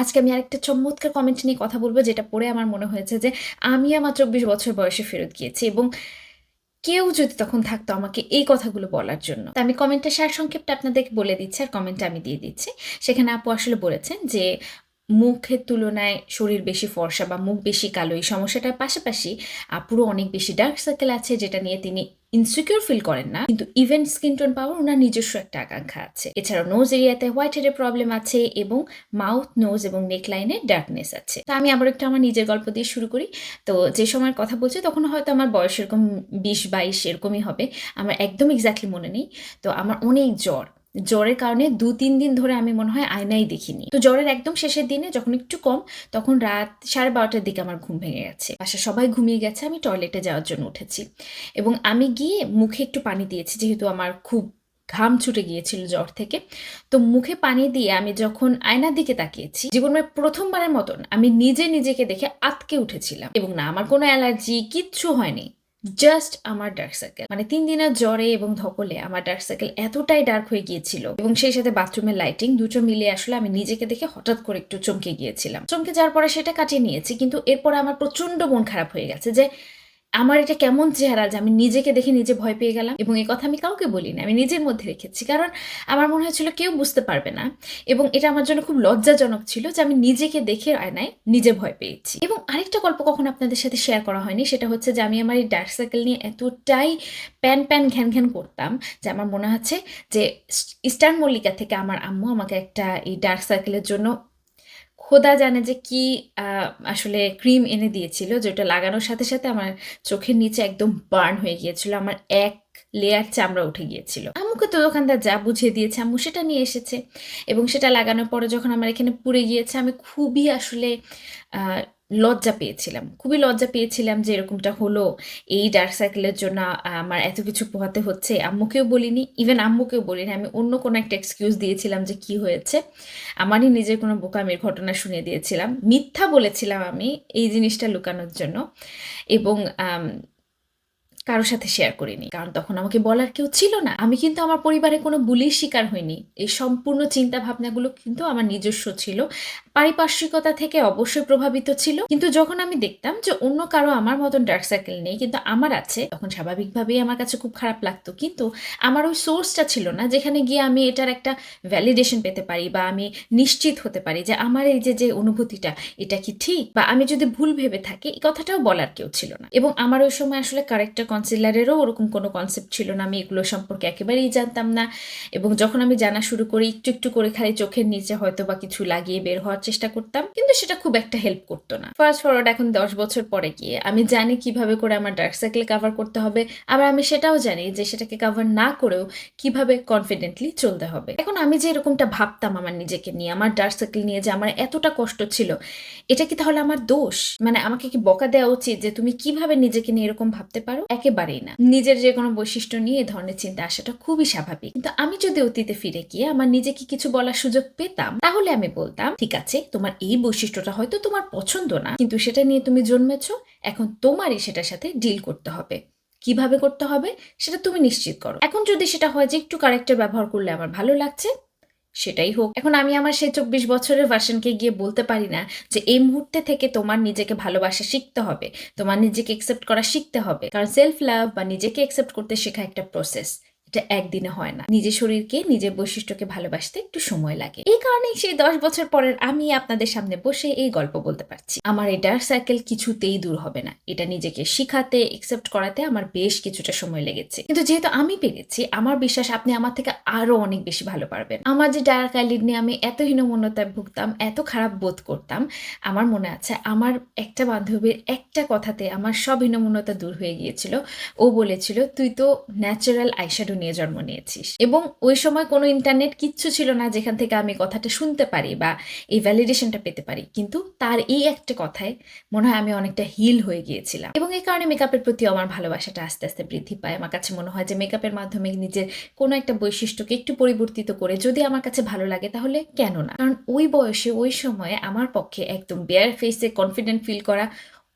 আজকে আমি আরেকটা চমৎকার কমেন্ট নিয়ে কথা বলব, যেটা পড়ে আমার মনে হয়েছে যে আমি আমার চব্বিশ বছর বয়সে ফেরত গিয়েছি এবং কেউ যদি তখন থাকতো আমাকে এই কথাগুলো বলার জন্য। আমি কমেন্টটা সার সংক্ষেপটা আপনাদেরকে বলে দিচ্ছি আর কমেন্টটা আমি দিয়ে দিচ্ছি। সেখানে আপু আসলে বলেছেন যে, মুখের তুলনায় শরীর বেশি ফর্সা বা মুখ বেশি কালো, এই সমস্যাটার পাশাপাশি আপুরও অনেক বেশি ডার্ক সার্কেল আছে, যেটা নিয়ে তিনি ইনসিকিউর ফিল করেন না, কিন্তু ইভেন স্কিন টোন পাওয়ার ওনার নিজস্ব একটা আকাঙ্ক্ষা আছে। এছাড়াও নোজ এরিয়াতে হোয়াইট হেডের প্রবলেম আছে এবং মাউথ নোজ এবং নেক লাইনে ডার্কনেস আছে। তা আমি আবার একটু আমার নিজের গল্প দিয়ে শুরু করি। তো যে সময়ের কথা বলছি, তখন হয়তো আমার বয়স এরকম বিশ বাইশ এরকমই হবে। আমার একদম এক্স্যাক্টলি মনে নেই। তো আমার অনেক জ্বর। জ্বরের কারণে দু, তিন দিন ধরে আমি মনে হয় আয়নাই দেখিনি। তো জ্বরের একদম শেষের দিনে যখন একটু কম, তখন রাত সাড়ে বারোটার দিকে আমার ঘুম ভেঙে গেছে। বাসা সবাই ঘুমিয়ে গেছে, আমি টয়লেটে যাওয়ার জন্য উঠেছি। এবং আমি গিয়ে মুখে একটু পানি দিয়েছি, যেহেতু আমার খুব ঘাম ছুটে গিয়েছিল জ্বর থেকে। তো মুখে পানি দিয়ে আমি যখন আয়নার দিকে তাকিয়েছি, জীবনের প্রথমবারের মতন আমি নিজে নিজেকে দেখে আতকে উঠেছিলাম। এবং না, আমার কোনো অ্যালার্জি কিচ্ছু হয়নি। জাস্ট আমার ডার্ক সার্কেল মানে তিন দিনের জ্বরে এবং ধকলে আমার ডার্ক সার্কেল এতটাই ডার্ক হয়ে গিয়েছিল এবং সেই সাথে বাথরুমের লাইটিং দুটো মিলে আসলে আমি নিজেকে দেখে হঠাৎ করে একটু চমকে গিয়েছিলাম। চমকে যাওয়ার পরে সেটা কাটিয়ে নিয়েছি, কিন্তু এরপরে আমার প্রচণ্ড মন খারাপ হয়ে গেছে যে আমার এটা কেমন চেহারা যে আমি নিজেকে দেখে নিজে ভয় পেয়ে গেলাম এবং এই কথা আমি কাউকে বলি না, আমি নিজের মধ্যে রেখেছি। কারণ আমার মনে হয়েছিল কেউ বুঝতে পারবে না এবং এটা আমার জন্য খুব লজ্জাজনক ছিল যে আমি নিজেকে দেখে আয়নায় নিজে ভয় পেয়েছি। এবং আরেকটা গল্প কখন আপনাদের সাথে শেয়ার করা হয়নি, সেটা হচ্ছে যে আমি আমার এই ডার্ক সার্কেল নিয়ে এতটাই প্যান প্যান ঘ্যান ঘ্যান করতাম যে আমার মনে হচ্ছে যে ইস্টার্ন মল্লিকা থেকে আমার আম্মু আমাকে একটা এই ডার্ক সার্কেলের জন্য খোদা জানে যে কি আসলে ক্রিম এনে দিয়েছিল, যেটা লাগানোর সাথে সাথে আমার চোখের নিচে একদম বার্ন হয়ে গিয়েছিল, আমার এক লেয়ার চামড়া উঠে গিয়েছিল। আম্মুকে তো দোকানদার যা বুঝিয়ে দিয়েছে, আম্মু সেটা নিয়ে এসেছে। এবং সেটা লাগানোর পরে যখন আমার এখানে পুড়ে গিয়েছে, আমি খুবই আসলে লজ্জা পেয়েছিলাম। খুবই লজ্জা পেয়েছিলাম যে এরকমটা হলো। এই ডার্ক সাইকেলের জন্য আমার এত কিছু পোহাতে হচ্ছে। আম্মুকেও বলিনি ইভেন আম্মুকেও বলিনি। আমি অন্য কোনো একটা এক্সকিউজ দিয়েছিলাম যে কি হয়েছে। আমারই নিজের কোনো বোকামের ঘটনা শুনিয়ে দিয়েছিলাম। মিথ্যা বলেছিলাম আমি এই জিনিসটা লুকানোর জন্য। এবং কারোর সাথে শেয়ার করিনি। কারণ তখন আমাকে বলার কেউ ছিল না। আমি কিন্তু আমার পরিবারে কোনো বুলির শিকার হইনি। এই সম্পূর্ণ চিন্তা ভাবনাগুলো কিন্তু আমার নিজস্ব ছিল। পারিপার্শ্বিকতা থেকে অবশ্যই প্রভাবিত ছিল। কিন্তু যখন আমি দেখতাম যে অন্য কারও আমার মতন ডার্ক সার্কেল নেই, কিন্তু আমার আছে, তখন স্বাভাবিকভাবেই আমার কাছে খুব খারাপ লাগতো। কিন্তু আমার ওই সোর্সটা ছিল না, যেখানে গিয়ে আমি এটার একটা ভ্যালিডেশন পেতে পারি বা আমি নিশ্চিত হতে পারি যে আমার এই যে যে অনুভূতিটা, এটা কি ঠিক? বা আমি যদি ভুল ভেবে থাকি, এই কথাটাও বলার কেউ ছিল না। এবং আমার ওই সময় আসলে কারেক্টার কনসিলারেরও ওরকম কোনো কনসেপ্ট ছিল না, আমি এগুলো সম্পর্কে একেবারেই জানতাম না। এবং যখন আমি জানা শুরু করি, একটু একটু করে খালি চোখের নিচে হয়তো বা কিছু লাগিয়ে বের হওয়ার চেষ্টা করতাম, কিন্তু সেটা খুব একটা হেল্প করতো না। ফার্স্ট ফরওয়ার্ড এখন দশ বছর পরে গিয়ে, আমি জানি কীভাবে করে আমার ডার্ক সার্কেল কাভার করতে হবে, আবার আমি সেটাও জানি যে সেটাকে কাভার না করেও কীভাবে কনফিডেন্টলি চলতে হবে। এখন আমি যে এরকমটা ভাবতাম আমার নিজেকে নিয়ে, আমার ডার্ক সার্কেল নিয়ে যে আমার এতটা কষ্ট ছিল, এটা কি তাহলে আমার দোষ? মানে আমাকে কি বকা দেওয়া উচিত যে তুমি কীভাবে নিজেকে নিয়ে এরকম ভাবতে পারো? একেবারেই না। নিজের যে কোনো বৈশিষ্ট্য নিয়ে এ ধরনের চিন্তা আসাটা খুবই স্বাভাবিক। কিন্তু আমি যদি অতীতে ফিরে গিয়ে আমার নিজেকে কিছু বলার সুযোগ পেতাম, তাহলে আমি বলতাম, ঠিক আছে, তোমার এই বৈশিষ্ট্যটা হয়তো তোমার পছন্দ না, কিন্তু সেটা নিয়ে তুমি জন্মেছ, এখন তোমারই সেটার সাথে ডিল করতে হবে। কীভাবে করতে হবে, সেটা তুমি নিশ্চিত করো। এখন যদি সেটা হয় যে একটু কারেক্টার ব্যবহার করলে আমার ভালো লাগছে সেটাই হোক। এখন আমি আমার সেই চব্বিশ বছরের ভার্সনকে গিয়ে বলতে পারি না যে এই মুহূর্তে থেকে তোমার নিজেকে ভালোবাসা শিখতে হবে, তোমার নিজেকে একসেপ্ট করা শিখতে হবে। কারণ সেলফ লাভ বা নিজেকে একসেপ্ট করতে শেখা একটা প্রসেস এটা একদিনে হয় না। নিজের শরীরকে, নিজের বৈশিষ্ট্যকে ভালোবাসতে একটু সময় লাগে। এই কারণেই সেই দশ বছর পরের আমি আপনাদের সামনে বসে এই গল্প বলতে পারছি। আমার এই ডার্ক সার্কেল কিছুতেই দূর হবে না। এটা নিজেকে শিখাতে একসেপ্ট করাতে আমার বেশ কিছুটা সময় লেগেছে। কিন্তু যেহেতু আমি পেরেছি, আমার বিশ্বাস আপনি আমার থেকে আরও অনেক বেশি ভালো পারবেন। আমার যে ডার্ক আইলিড নিয়ে আমি এত হীনমন্যতায় ভুগতাম, এত খারাপ বোধ করতাম, আমার মনে আছে আমার একটা বান্ধবীর একটা কথাতে আমার সব হীনমন্যতা দূর হয়ে গিয়েছিল। ও বলেছিল, তুই তো ন্যাচারাল আইশ্যাডো নিয়ে জন্ম নিয়েছিস। এবং ওই সময় কোনো ইন্টারনেট কিচ্ছু ছিল না যেখান থেকে আমি কথাটা শুনতে পারি বা এই ভ্যালিডেশনটা পেতে পারি। কিন্তু তার এই একটা কথায় মনে হয় আমি অনেকটা হিল হয়ে গিয়েছিলাম। এবং এই কারণে মেকআপের প্রতি আমার ভালোবাসাটা আস্তে আস্তে বৃদ্ধি পায়। আমার কাছে মনে হয় যে মেকআপের মাধ্যমে নিজের কোনো একটা বৈশিষ্ট্যকে একটু পরিবর্তিত করে যদি আমার কাছে ভালো লাগে তাহলে কেন না? কারণ ওই বয়সে, ওই সময়ে আমার পক্ষে একদম বেয়ার ফেসে কনফিডেন্ট ফিল করা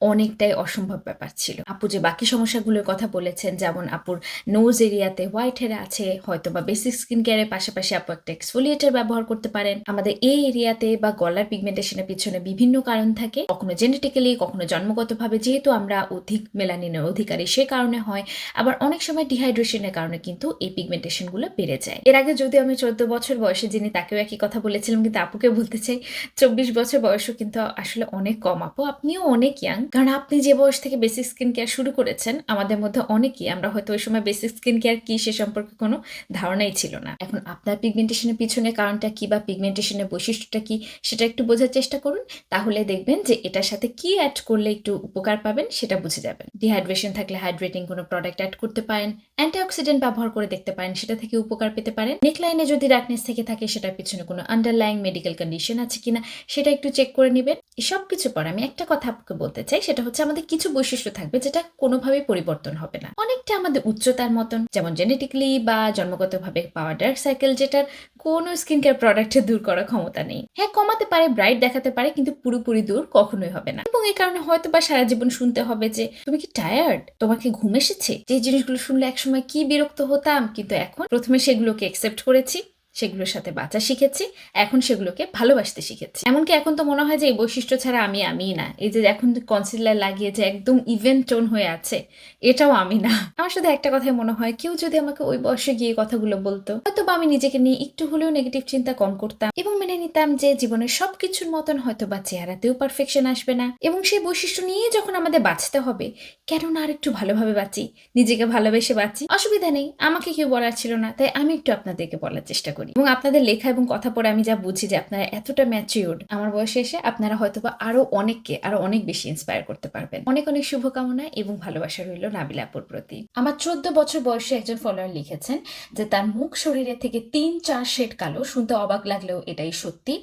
অনেকটাই অসম্ভব ব্যাপার ছিল। আপু যে বাকি সমস্যাগুলোর কথা বলেছেন, যেমন আপুর নোজ এরিয়াতে হোয়াইট হেয়ার আছে হয়তো বা বেসিক স্কিন কেয়ারের পাশাপাশি আপু একটা এক্সফোলিয়েটার ব্যবহার করতে পারেন। আমাদের এই এরিয়াতে বা গলার পিগমেন্টেশনের পিছনে বিভিন্ন কারণ থাকে। কখনো জেনেটিক্যালি কখনো জন্মগতভাবে, যেহেতু আমরা অধিক মেলানিনের অধিকারী, সে কারণে হয়। আবার অনেক সময় ডিহাইড্রেশনের কারণে কিন্তু এই পিগমেন্টেশনগুলো বেড়ে যায়। এর আগে যদি আমি চোদ্দ বছর বয়সে যিনি তাকেও একই কথা বলেছিলাম, কিন্তু আপুকে বলতে চাই, চব্বিশ বছর বয়সও কিন্তু আসলে অনেক কম। আপু, আপনিও অনেক ইয়াং কারণ আপনি যে বয়স থেকে বেসিক স্কিন কেয়ার শুরু করেছেন, আমাদের মধ্যে অনেকেই, আমরা হয়তো ওই সময় বেসিক স্কিন কেয়ার কি সে সম্পর্কে কোনো ধারণাই ছিল না। এখন আপনার পিগমেন্টেশনের পিছনে কারণটা কি বা পিগমেন্টেশনের বৈশিষ্ট্যটা কি, সেটা একটু বোঝার চেষ্টা করুন। তাহলে দেখবেন যে এটার সাথে কি অ্যাড করলে একটু উপকার পাবেন, সেটা বুঝে যাবেন। ডিহাইড্রেশন থাকলে হাইড্রেটিং কোনো প্রোডাক্ট অ্যাড করতে পারেন অ্যান্টিঅক্সিডেন্ট ব্যবহার করে দেখতে পারেন, সেটা থেকে উপকার পেতে পারেন। নেকলাইনে যদি ডার্কনেস থেকে থাকে, সেটার পিছনে কোনো আন্ডারলাইং মেডিকেল কন্ডিশন আছে কিনা, সেটা একটু চেক করে নেবেন। এসব কিছু পর আমি একটা কথা আপনাকে বলতে চাই সেটা হচ্ছে আমাদের কিছু বৈশিষ্ট্য থাকবে যেটা কোনোভাবেই পরিবর্তন হবে না। অনেকটা আমাদের উচ্চতার মতন, যেমন জেনেটিকলি বা জন্মগতভাবে পাওয়া ডার্ক সাইকেল যেটার কোনো স্কিন কেয়ার প্রোডাক্টে দূর করার ক্ষমতা নেই। হ্যাঁ কমাতে পারে ব্রাইট দেখাতে পারে, কিন্তু পুরোপুরি দূর কখনোই হবে না। এবং এই কারণে হয়তো বা সারা জীবন শুনতে হবে যে, তুমি কি টায়ার্ড তোমাকে ঘুম এসেছে? যে জিনিসগুলো শুনলে একসময় কি বিরক্ত হতাম, কিন্তু এখন প্রথমে সেগুলোকে একসেপ্ট করেছি। সেগুলোর সাথে বাঁচা শিখেছি, এখন সেগুলোকে ভালোবাসতে শিখেছি। এমনকি এখন তো মনে হয় যে এই বৈশিষ্ট্য ছাড়া আমি আমিই না। এই যে এখন কনসিলার লাগিয়ে যে একদম ইভেন্ট টোন হয়ে আছে, এটাও আমি না। আমার সাথে একটা কথাই মনে হয়, কেউ যদি আমাকে ওই বয়সে গিয়ে কথাগুলো বলতো হয়তো বা আমি নিজেকে নিয়ে একটু হলেও নেগেটিভ চিন্তা কম করতাম এবং মেনে নিতাম যে জীবনের সবকিছুর মতন হয়তো বা চেহারাতেও পারফেকশন আসবে না এবং সেই বৈশিষ্ট্য নিয়ে যখন আমাদের বাঁচতে হবে কেন না আর একটু ভালোভাবে বাঁচি, নিজেকে ভালোবেসে বাঁচি, অসুবিধা নেই, আমাকে কেউ বলার ছিল না, তাই আমি একটু আপনাদেরকে বলার চেষ্টা করি। এবং আপনাদের লেখা এবং কথা পড়ে আমি যা বুঝি যে আপনারা এতটা ম্যাচিউর্ড আমার বয়সে এসে আপনারা হয়তো বা আরও অনেককে, আরও অনেক বেশি ইন্সপায়ার করতে পারবেন। অনেক অনেক শুভকামনা এবং ভালোবাসা রইল নাবিলা আপুর প্রতি। আমার চোদ্দ বছর বয়সে একজন ফলোয়ার লিখেছেন যে, তার মুখ শরীরের থেকে তিন চার শেড কালো, শুনতে অবাক লাগলেও এটাই সত্যি।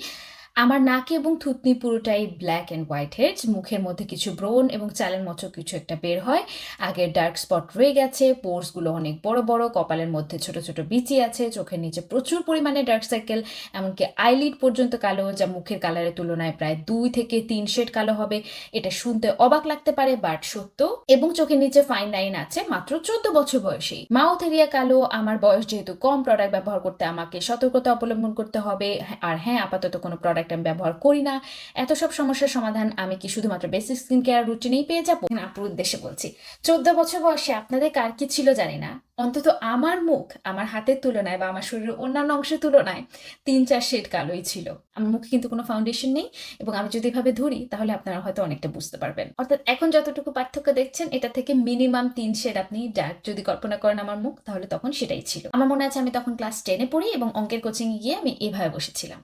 আমার নাকে এবং থুতনি পুরোটাই ব্ল্যাক অ্যান্ড হোয়াইট হেডস মুখের মধ্যে কিছু ব্রোন এবং চালের মতো কিছু একটা বের হয়। আগের ডার্ক স্পট রয়ে গেছে পোর্সগুলো অনেক বড় বড়, কপালের মধ্যে ছোট ছোট বিচি আছে, চোখের নিচে প্রচুর পরিমাণে ডার্ক সার্কেল এমনকি আইলিড পর্যন্ত কালো, যা মুখের কালারের তুলনায় প্রায় দুই থেকে তিন শেড কালো হবে। এটা শুনতে অবাক লাগতে পারে বাট সত্য। এবং চোখের নিচে ফাইন লাইন আছে মাত্র চোদ্দ বছর বয়সেই। মাউথ এরিয়া কালো, আমার বয়স যেহেতু কম প্রোডাক্ট ব্যবহার করতে আমাকে সতর্কতা অবলম্বন করতে হবে। আর হ্যাঁ আপাতত কোনো প্রোডাক্ট আমি ব্যবহার করি না। এত সব সমস্যার সমাধান আমি কি শুধুমাত্র বেসিক স্কিন কেয়ার রুটিনেই পেয়ে যাব? আপনার উদ্দেশ্যে বলছি, চোদ্দ বছর বয়সে আপনাদের কার কি ছিল জানি না। অন্তত আমার মুখ আমার হাতের তুলনায় বা আমার শরীরের অন্যান্য অংশের তুলনায় তিন চার শেড কালোই ছিল। আমার মুখে কিন্তু কোনো ফাউন্ডেশন নেই এবং আমি যদি এভাবে ধরি তাহলে আপনারা হয়তো অনেকটা বুঝতে পারবেন। অর্থাৎ এখন যতটুকু পার্থক্য দেখছেন, এটা থেকে মিনিমাম তিন শেড আপনি ডার্ক যদি কল্পনা করেন আমার মুখ, তাহলে তখন সেটাই ছিল। আমার মনে আছে আমি তখন ক্লাস টেনে পড়ি এবং অঙ্কের কোচিং গিয়ে আমি এভাবে বসেছিলাম।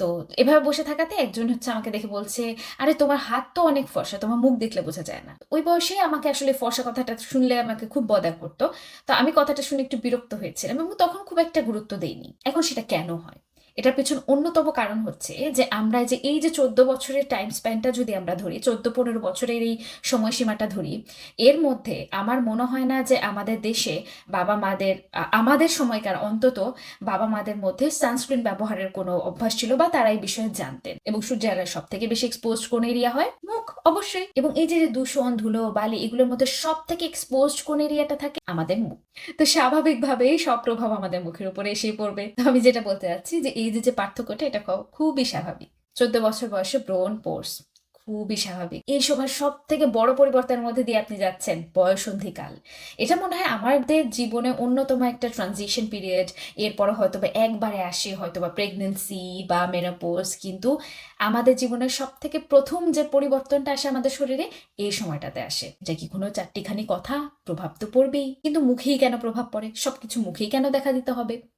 তো এভাবে বসে থাকাতে একজন হচ্ছে আমাকে দেখে বলছে, আরে তোমার হাত তো অনেক ফর্সা, তোমার মুখ দেখলে বোঝা যায় না। ওই বয়সেই আমাকে আসলে ফর্সা কথাটা শুনলে আমাকে খুব বদার করতো। তো আমি কথাটা শুনে একটু বিরক্ত হয়েছিলাম এবং তখন খুব একটা গুরুত্ব দেইনি। এখন সেটা কেন হয়? এটার পেছন অন্যতম কারণ হচ্ছে যে আমরা যে এই যে চোদ্দ বছরের টাইম স্প্যানটা যদি আমরা ধরি, চোদ্দ পনেরো বছরের এই সময়সীমাটা ধরি, এর মধ্যে আমার মনে হয় না যে আমাদের দেশে বাবা মাদের, আমাদের সময়কার অন্তত বাবা মাদের মধ্যে সানস্ক্রিন ব্যবহারের কোনো অভ্যাস ছিল বা তারা এই বিষয়ে জানতেন এবং সূর্যের সব থেকে বেশি এক্সপোজ কোন এরিয়া হয়? মুখ, অবশ্যই। এবং এই যে দূষণ, ধুলো, বালি, এগুলোর মধ্যে সব থেকে এক্সপোজড কোন এরিয়াটা থাকে? আমাদের মুখ। তো স্বাভাবিকভাবেই সব প্রভাব আমাদের মুখের উপরে এসে পড়বে। আমি যেটা বলতে চাচ্ছি যে এই যে যে পার্থক্যটা, এটা খুব- খুবই স্বাভাবিক। চোদ্দ বছর বয়সে ব্রোন পোর্স, খুবই স্বাভাবিক। এই সবার সব থেকে বড় পরিবর্তনের মধ্যে দিয়ে আপনি যাচ্ছেন, বয়সন্ধিকাল। এটা মনে হয় আমাদের জীবনে অন্যতম একটা ট্রানজিশন পিরিয়ড এরপরে হয়তো বা একবারে আসে হয়তো বা প্রেগনেন্সি বা মেনোপোজ কিন্তু আমাদের জীবনের সব থেকে প্রথম যে পরিবর্তনটা আসে আমাদের শরীরে, এই সময়টাতে আসে। যা কি কোনো চারটিখানি কথা? প্রভাব তো পড়বেই। কিন্তু মুখেই কেন প্রভাব পড়ে? সবকিছু মুখেই কেন দেখা দিতে হবে?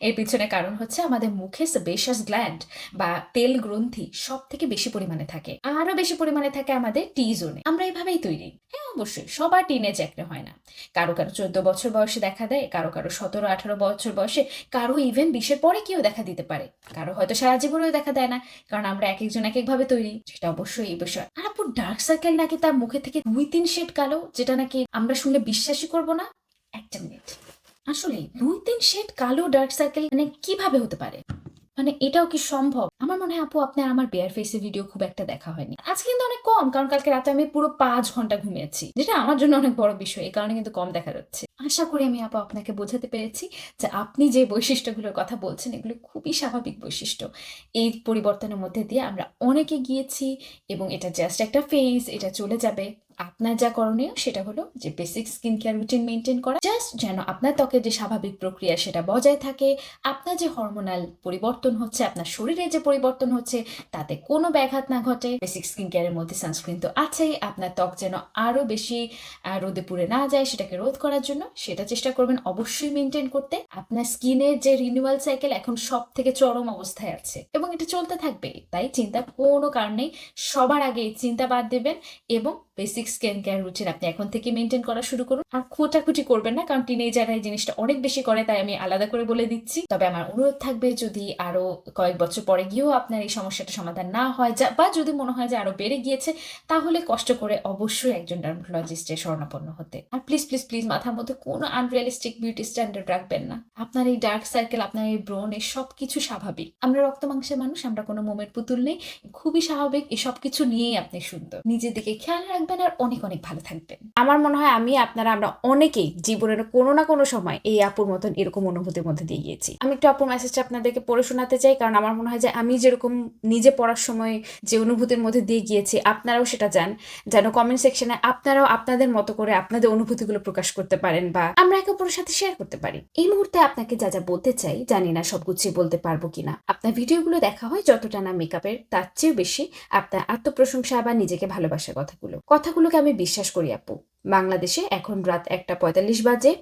এর পিছনে কারণ হচ্ছে আমাদের মুখে সেবেশাস গ্ল্যান্ড বা তেল গ্রন্থি সব থেকে বেশি পরিমাণে থাকে। আরও বেশি পরিমাণে থাকে আমাদের টি জোনে আমরা এইভাবেই তৈরি। হ্যাঁ অবশ্যই। সবার টিনেজ একরে হয় না। কারও কারও চোদ্দ বছর বয়সে দেখা দেয়, কারও কারও সতেরো, আঠারো বছর বয়সে, কারও ইভেন বিশের পরে কেউ দেখা দিতে পারে। কারও হয়তো সারা জীবনেও দেখা দেয় না, কারণ আমরা এক একজন এক একভাবে তৈরি, সেটা অবশ্যই এই বিষয়। আর আপুর ডার্ক সার্কেল নাকি তার মুখে থেকে দুই তিন শেড কালো, যেটা নাকি আমরা শুনলে বিশ্বাসই করব না? একটা মিনিট আসলে দুই তিন শেড কালো ডার্ক সার্কেল মানে কীভাবে হতে পারে? মানে এটাও কি সম্ভব? আমার মনে হয় আপু, আপনার আমার বেয়ার ফেসে ভিডিও খুব একটা দেখা হয়নি। আজকে কিন্তু অনেক কম, কারণ কালকে রাতে আমি পুরো পাঁচ ঘণ্টা ঘুমিয়েছি, যেটা আমার জন্য অনেক বড় বিষয়, এই কারণে কিন্তু কম দেখা যাচ্ছে। আশা করি আমি আপু আপনাকে বোঝাতে পেরেছি যে আপনি যে বৈশিষ্ট্যগুলোর কথা বলছেন, এগুলো খুবই স্বাভাবিক বৈশিষ্ট্য। এই পরিবর্তনের মধ্যে দিয়ে আমরা অনেকে গিয়েছি এবং এটা জাস্ট একটা ফেজ এটা চলে যাবে। আপনার যা করণীয় সেটা হলো যে basic skin care routine maintain করা। জাস্ট যেন আপনার ত্বকের যে স্বাভাবিক প্রক্রিয়া সেটা বজায় থাকে, আপনার যে হরমোনাল পরিবর্তন হচ্ছে, আপনার শরীরে যে পরিবর্তন হচ্ছে, তাতে কোনো ব্যাঘাত না ঘটে। বেসিক স্কিন কেয়ারের মধ্যে সানস্ক্রিন তো আছেই, আপনার ত্বক যেন আরও বেশি রোদে পুড়ে না যায় সেটাকে রোধ করার জন্য, সেটা চেষ্টা করবেন অবশ্যই মেনটেন করতে। আপনার স্কিনের যে রিনিউয়াল সাইকেল এখন সব থেকে চরম অবস্থায় আছে। এবং এটা চলতে থাকবে তাই চিন্তার কোনো কারণেই সবার আগে চিন্তা বাদ দেবেন এবং বেসিক স্কিন কেয়ার রুটিন আপনি এখন থেকে মেনটেন করা শুরু করুন। আর খোঁটাখুটি করবেন না, কারণ টিনেজাররা এই জিনিসটা অনেক বেশি করে, তাই আমি আলাদা করে বলে দিচ্ছি। তবে আমার অনুরোধ থাকবে, যদি আরও কয়েক বছর পরে গিয়েও আপনার এই সমস্যাটা সমাধান না হয় বা যদি মনে হয় যে আরও বেড়ে গিয়েছে, তাহলে কষ্ট করে অবশ্যই একজন ডার্মাটোলজিস্টের শরণাপন্ন হতে। আর প্লিজ প্লিজ প্লিজ মাথার মধ্যে কোনো আনরিয়ালিস্টিক বিউটি স্ট্যান্ডার্ড রাখবেন না। আপনার এই ডার্ক সার্কেল আপনার এই ব্রণ, এই সব কিছু স্বাভাবিক। আমরা রক্ত মাংসের মানুষ, আমরা কোনো মোমের পুতুল নেই। খুবই স্বাভাবিক, এই সব কিছু নিয়েই আপনি সুন্দর। নিজের দিকে খেয়াল রাখবেন আর অনেক অনেক ভালো থাকবেন। আমার মনে হয় আমি, আপনারা, আমরা অনেকেই জীবনের কোনো না কোনো সময় এই আপুর মতন এরকম অনুভূতির মধ্যে দিয়ে গিয়েছি। আমি একটু আপুর মেসেজটা আপনাদেরকে পড়ে শোনাতে চাই, কারণ আমার মনে হয় যে আমি যেরকম নিজে পড়ার সময় যে অনুভূতির মধ্যে দিয়ে গিয়েছি, আপনারাও সেটা জান। যেন কমেন্ট সেকশনে আপনারাও আপনাদের মতো করে আপনাদের অনুভূতিগুলো প্রকাশ করতে পারেন বা আমরা একে অপরের সাথে শেয়ার করতে পারি। এই মুহূর্তে আপনাকে যা যা বলতে চাই, জানি না সব গুছিয়ে বলতে পারব কিনা। আপনার ভিডিওগুলো দেখা হয় যতটা না মেকআপের তার চেয়েও বেশি আপনার আত্মপ্রশংসা বা নিজেকে ভালোবাসার কথাগুলো। কথাগুলো কথাগুলোকে আমি বিশ্বাস করি, আপু। বাংলাদেশে এখন রাত একটা পঁয়তাল্লিশ বাজে।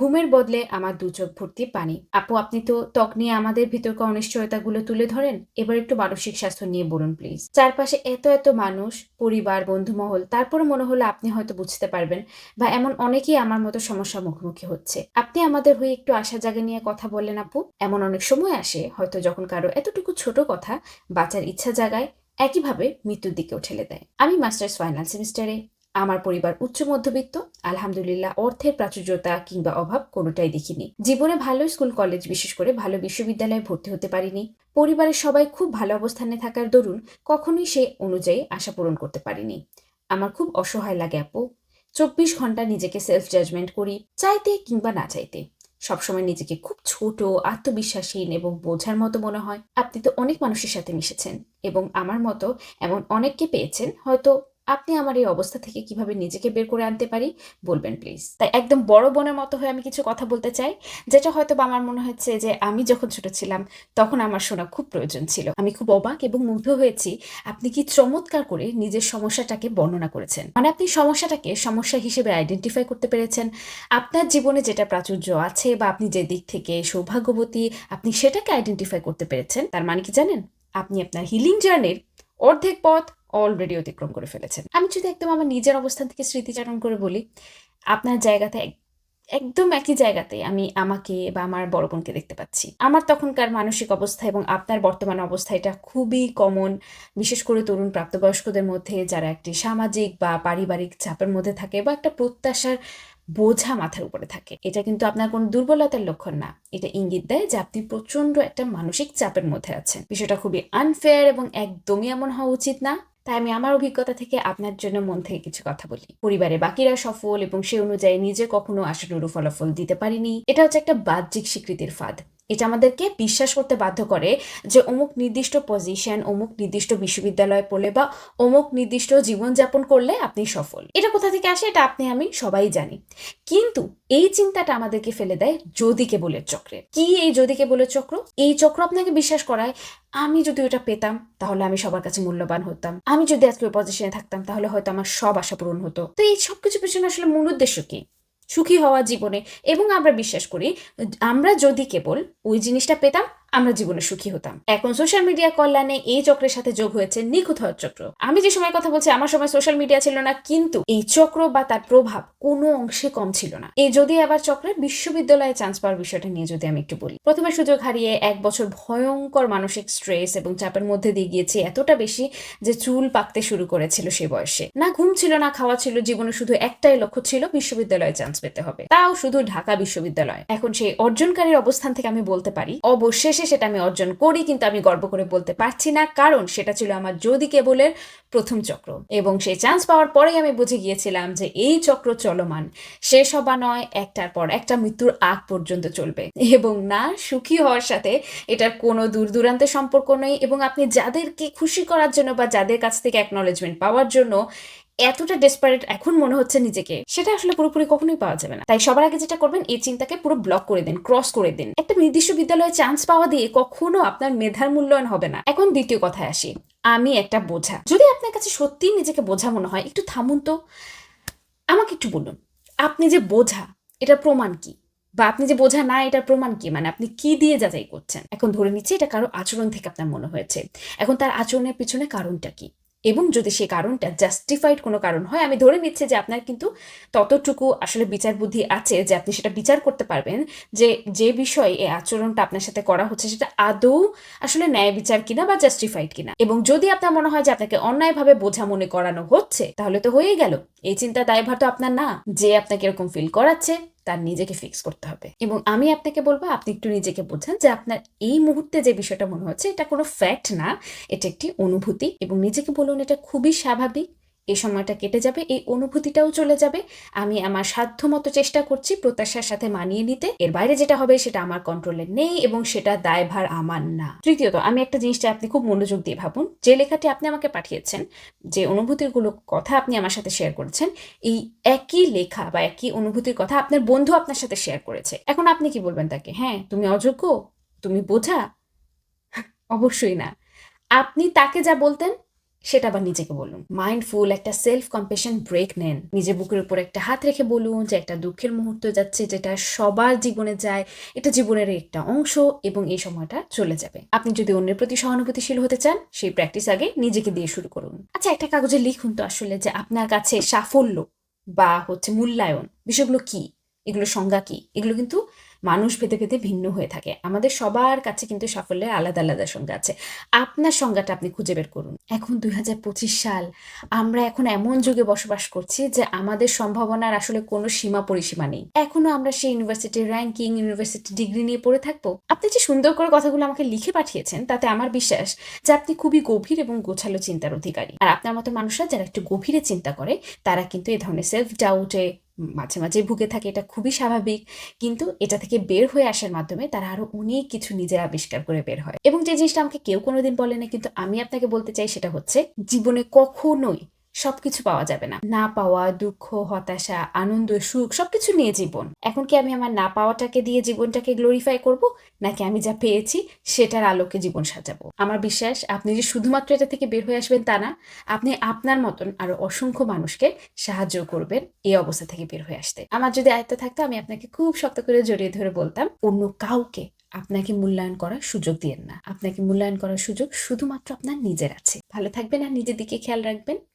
ঘুমের বদলে আমার দু চোখ ভর্তি পানি। আপু, আপনি তো ত্বক নিয়ে আমাদের ভিতরকার অনিশ্চয়তাগুলো তুলে ধরেন। এবার একটু মানসিক স্বাস্থ্য নিয়ে বলুন প্লিজ চারপাশে এত এত মানুষ, পরিবার, বন্ধুমহল তারপরে মনে হলো আপনি হয়তো বুঝতে পারবেন বা এমন অনেকেই আমার মতো সমস্যার মুখোমুখি হচ্ছে। আপনি আমাদের হয়ে একটু আশা জায়গা নিয়ে কথা বললেন, আপু। এমন অনেক সময় আসে, হয়তো যখন কারও এতটুকু ছোট কথা বাঁচার ইচ্ছা জাগায়, একইভাবে মৃত্যুর দিকেও ঠেলে দেয়। আমি মাস্টার্স ফাইনাল সেমিস্টারে আমার পরিবার উচ্চ মধ্যবিত্ত, আলহামদুলিল্লাহ অর্থের প্রাচুর্যতা কিংবা অভাব কোনোটাই দেখিনি। জীবনে ভালো স্কুল, কলেজ, বিশেষ করে ভালো বিশ্ববিদ্যালয়ে ভর্তি হতে পারিনি। পরিবারের সবাই খুব ভালো অবস্থানে থাকার দরুন কখনোই সে অনুযায়ী আশা পূরণ করতে পারিনি। আমার খুব অসহায় লাগে, আপু। চব্বিশ ঘণ্টা নিজেকে সেলফ জাজমেন্ট করি, চাইতে কিংবা না চাইতে। সবসময় নিজেকে খুব ছোট, আত্মবিশ্বাসহীন এবং বোঝার মতো মনে হয়। আপনি তো অনেক মানুষের সাথে মিশেছেন এবং আমার মতো এমন অনেককে পেয়েছেন, হয়তো আপনি আমার এই অবস্থা থেকে কীভাবে নিজেকে বের করে আনতে পারি? বলবেন প্লিজ তাই একদম বড় বোনের মতো হয়ে আমি কিছু কথা বলতে চাই, যেটা হয়তো বা আমার মনে হচ্ছে যে আমি যখন ছোট ছিলাম, তখন আমার শোনা খুব প্রয়োজন ছিল। আমি খুব অবাক এবং মুগ্ধ হয়েছি, আপনি কি চমৎকার করে নিজের সমস্যাটাকে বর্ণনা করেছেন। মানে আপনি সমস্যাটাকে সমস্যা হিসেবে আইডেন্টিফাই করতে পেরেছেন। আপনার জীবনে যেটা প্রাচুর্য আছে বা আপনি যে দিক থেকে সৌভাগ্যবতী, আপনি সেটাকে আইডেন্টিফাই করতে পেরেছেন। তার মানে কি জানেন? আপনি আপনার হিলিং জার্নির অর্ধেক পথ অলরেডি অতিক্রম করে ফেলেছেন। আমি যদি একদম আমার নিজের অবস্থান থেকে স্মৃতিচারণ করে বলি, আপনার জায়গাতে এক- একদম একই জায়গাতে আমি আমাকে বা আমার বড় বোনকে দেখতে পাচ্ছি। আমার তখনকার মানসিক অবস্থা এবং আপনার বর্তমান অবস্থা, এটা খুবই কমন বিশেষ করে তরুণ প্রাপ্তবয়স্কদের মধ্যে যারা একটি সামাজিক বা পারিবারিক চাপের মধ্যে থাকে বা একটা প্রত্যাশার বোঝা মাথার উপরে থাকে। এটা কিন্তু আপনার কোনো দুর্বলতার লক্ষণ না। এটা ইঙ্গিত দেয় যে আপনি প্রচণ্ড একটা মানসিক চাপের মধ্যে আছেন। বিষয়টা খুবই আনফেয়ার এবং একদমই এমন হওয়া উচিত না। তাই আমি আমার অভিজ্ঞতা থেকে আপনার জন্য মন থেকে কিছু কথা বলি। পরিবারে বাকিরা সফল এবং সে অনুযায়ী নিজে কখনো আশানুরূপ ফলাফল দিতে পারিনি। এটা হচ্ছে একটা বাহ্যিক স্বীকৃতির ফাঁদ। এটা আমাদেরকে বিশ্বাস করতে বাধ্য করে যে অমুক নির্দিষ্ট পজিশন অমুক নির্দিষ্ট বিশ্ববিদ্যালয়ে পড়লে বা অমুক নির্দিষ্ট জীবনযাপন করলে আপনি সফল। এটা কোথা থেকে আসে এটা আপনি, আমি সবাই জানি। কিন্তু এই চিন্তাটা আমাদেরকে ফেলে দেয় যদি কেবলের চক্রে। কি এই যদি কেবলের চক্র? এই চক্র আপনাকে বিশ্বাস করায়, আমি যদি ওটা পেতাম, তাহলে আমি সবার কাছে মূল্যবান হতাম। আমি যদি আজকে ওই পজিশনে থাকতাম, তাহলে হয়তো আমার সব আশা পূরণ হতো। তো এই সবকিছু পেছনে আসলে মূল উদ্দেশ্য কি? সুখী হওয়া জীবনে। এবং আমরা বিশ্বাস করি আমরা যদি কেবল ওই জিনিসটা পেতাম আমরা জীবনে সুখী হতাম। এখন সোশ্যাল মিডিয়া কল্যাণে এই চক্রের সাথে যোগ হয়েছে নিখুঁত হওয়ার চক্র। আমি যে সময় কথা বলছি, আমার সময় সোশ্যাল মিডিয়া ছিল না, কিন্তু এই চক্র বা তার প্রভাব কোনো অংশে কম ছিল না। এই যদি আবার চক্রে বিশ্ববিদ্যালয়ে চান্স পাওয়ার বিষয়টা নিয়ে যদি আমি একটু বলি। প্রথমে সুযোগ হারিয়ে এক বছর ভয়ঙ্কর মানসিক স্ট্রেস এবং চাপের মধ্যে দিয়ে গিয়েছি এতটা বেশি যে চুল পাকতে শুরু করেছিল সে বয়সে। না ঘুম ছিল, না খাওয়া ছিল, জীবনে শুধু একটাই লক্ষ্য ছিল, বিশ্ববিদ্যালয়ে চান্স পেতে হবে। তাও শুধু ঢাকা বিশ্ববিদ্যালয়। এখন সেই অর্জনকারীর অবস্থান থেকে আমি বলতে পারি, অবশেষে শেষে সেটা আমি অর্জন করি, কিন্তু আমি গর্ব করে বলতে পারছি না, কারণ সেটা ছিল আমার যদি কেবলের প্রথম চক্র। এবং সেই চান্স পাওয়ার পরেই আমি বুঝে গিয়েছিলাম যে এই চক্র চলমান, শেষ হবা নয়, একটার পর একটা মৃত্যুর আগ পর্যন্ত চলবে। এবং না, সুখী হওয়ার সাথে এটার কোনো দূর দূরান্তের সম্পর্ক নেই, এবং আপনি যাদেরকে খুশি করার জন্য বা যাদের কাছ থেকে অ্যাকনলেজমেন্ট পাওয়ার জন্য এতটা ডেসপারেট এখন মনে হচ্ছে নিজেকে, সেটা আসলে পুরোপুরি কখনোই পাওয়া যাবে না। তাই সবার আগে যেটা করবেন, এই চিন্তাকে পুরো ব্লক করে দিন ক্রস করে দিন। একটা নির্দিষ্ট বিদ্যালয়ে চান্স পাওয়া দিয়ে কখনো আপনার মেধার মূল্যায়ন হবে না। এখন দ্বিতীয় কথায় আসি, আমি একটা বোঝা। যদি আপনার কাছে সত্যিই নিজেকে বোঝা মনে হয়, একটু থামুন তো। আমাকে একটু বলুন, আপনি যে বোঝা, এটার প্রমাণ কি? বা আপনি যে বোঝা না, এটার প্রমাণ কি? মানে আপনি কি দিয়ে যাচাই করছেন? এখন ধরে নিচ্ছে, এটা কারও আচরণ থেকে আপনার মনে হয়েছে। এখন তার আচরণের পিছনে কারণটা কি? এবং যদি সেই কারণটা জাস্টিফাইড কোনো কারণ হয়, আমি ধরে নিচ্ছি যে আপনার কিন্তু ততটুকু আসলে বিচার বুদ্ধি আছে যে আপনি সেটা বিচার করতে পারবেন, যে যে বিষয়ে এই আচরণটা আপনার সাথে করা হচ্ছে সেটা আদৌ আসলে ন্যায় বিচার কিনা বা জাস্টিফাইড কিনা। এবং যদি আপনার মনে হয় যে আপনাকে অন্যায়ভাবে বোঝা মনে করানো হচ্ছে, তাহলে তো হয়েই গেল। এই চিন্তা দায়ভার তো আপনার না, যে আপনাকে এরকম ফিল করাচ্ছে। তার নিজেকে ফিক্স করতে হবে। এবং আমি আপনাকে বলব, আপনি একটু নিজেকে বোঝান যে আপনার এই মুহূর্তে যে বিষয়টা মনে হচ্ছে, এটা কোনো ফ্যাক্ট না। এটা একটি অনুভূতি এবং নিজেকে বলুন এটা খুবই স্বাভাবিক। এই সময়টা কেটে যাবে, এই অনুভূতিটাও চলে যাবে। আমি আমার সাধ্য মতো চেষ্টা করছি প্রত্যাশার সাথে মানিয়ে নিতে। এর বাইরে যেটা হবে সেটা আমার কন্ট্রোলে নেই এবং সেটা দায়ভার আমার না। তৃতীয়ত, আমি একটা জিনিসটা আপনি খুব মনোযোগ দিয়ে ভাবুন। যে লেখাটি আপনি আমাকে পাঠিয়েছেন, যে অনুভূতিগুলো কথা আপনি আমার সাথে শেয়ার করেছেন, এই একই লেখা বা একই অনুভূতির কথা আপনার বন্ধু আপনার সাথে শেয়ার করেছে। এখন আপনি কি বলবেন তাকে? হ্যাঁ তুমি অযোগ্য? তুমি বোঝা? অবশ্যই না। আপনি তাকে যা বলতেন সেটা আবার নিজেকে বলুন। মাইন্ডফুল একটা সেলফ কম্পেশন ব্রেক নেন। নিজের বুকের উপর একটা হাত রেখে বলুন যে একটা দুঃখের মুহূর্ত যাচ্ছে যেটা সবার জীবনে যায়, এটা জীবনের একটা অংশ এবং এই সময়টা চলে যাবে। আপনি যদি অন্যের প্রতি সহানুভূতিশীল হতে চান, সেই প্র্যাকটিস আগে নিজেকে দিয়ে শুরু করুন। আচ্ছা একটা কাগজে লিখুন তো আসলে যে আপনার কাছে সাফল্য বা হচ্ছে মূল্যায়ন বিষয়গুলো কি? এগুলো সংজ্ঞা কি? এগুলো কিন্তু মানুষ ভেদে ভেদে ভিন্ন হয়ে থাকে। আমাদের সবার কাছে কিন্তু সাফল্যের আলাদা আলাদা সংজ্ঞা আছে। আপনার সংজ্ঞাটা আপনি খুঁজে বের করুন। এখন দুই হাজার পঁচিশ সাল, আমরা এখন এমন যুগে বসবাস করছি যে আমাদের সম্ভাবনার আসলে কোনো সীমা, পরিসীমা নেই। এখনও আমরা সেই ইউনিভার্সিটির র্যাঙ্কিং ইউনিভার্সিটি ডিগ্রি নিয়ে পড়ে থাকব। আপনি যে সুন্দর করে কথাগুলো আমাকে লিখে পাঠিয়েছেন, তাতে আমার বিশ্বাস যে আপনি খুবই গভীর এবং গোছালো চিন্তার অধিকারী। আর আপনার মতো মানুষরা যারা একটু গভীরে চিন্তা করে, তারা কিন্তু এ ধরনের সেলফ ডাউটে মাঝে মাঝে ভুগে থাকে, এটা খুবই স্বাভাবিক। কিন্তু এটা থেকে বের হয়ে আসার মাধ্যমে তারা আরও অনেক কিছু নিজের আবিষ্কার করে বের হয়। এবং যে জিনিসটা আমাকে কেউ কোনোদিন বলেনি কিন্তু আমি আপনাকে বলতে চাই সেটা হচ্ছে, জীবনে কখনোই সবকিছু পাওয়া যাবে না। না পাওয়া, দুঃখ, হতাশা, আনন্দ, সুখ, সবকিছু নিয়ে জীবন। এখন কি আমি আমার না পাওয়াটাকে দিয়ে জীবনটাকে গ্লোরিফাই করব? নাকি আমি যা পেয়েছি সেটার আলোকে জীবন সাজাবো? আমার বিশ্বাস, আপনি যে শুধুমাত্র এটা থেকে বের হয়ে আসবেন তা না, আপনি আপনার মতন আরও অসংখ্য মানুষকে সাহায্য করবেন এই অবস্থা থেকে বের হয়ে আসতে। আমার যদি আয়ত্ত থাকতো, আমি আপনাকে খুব শক্ত করে জড়িয়ে ধরে বলতাম, অন্য কাউকে আপনাকে মূল্যায়ন করার সুযোগ দিয়েন না। আপনাকে মূল্যায়ন করার সুযোগ শুধুমাত্র আপনার নিজের আছে। ভালো থাকবেন আর নিজের দিকে খেয়াল রাখবেন।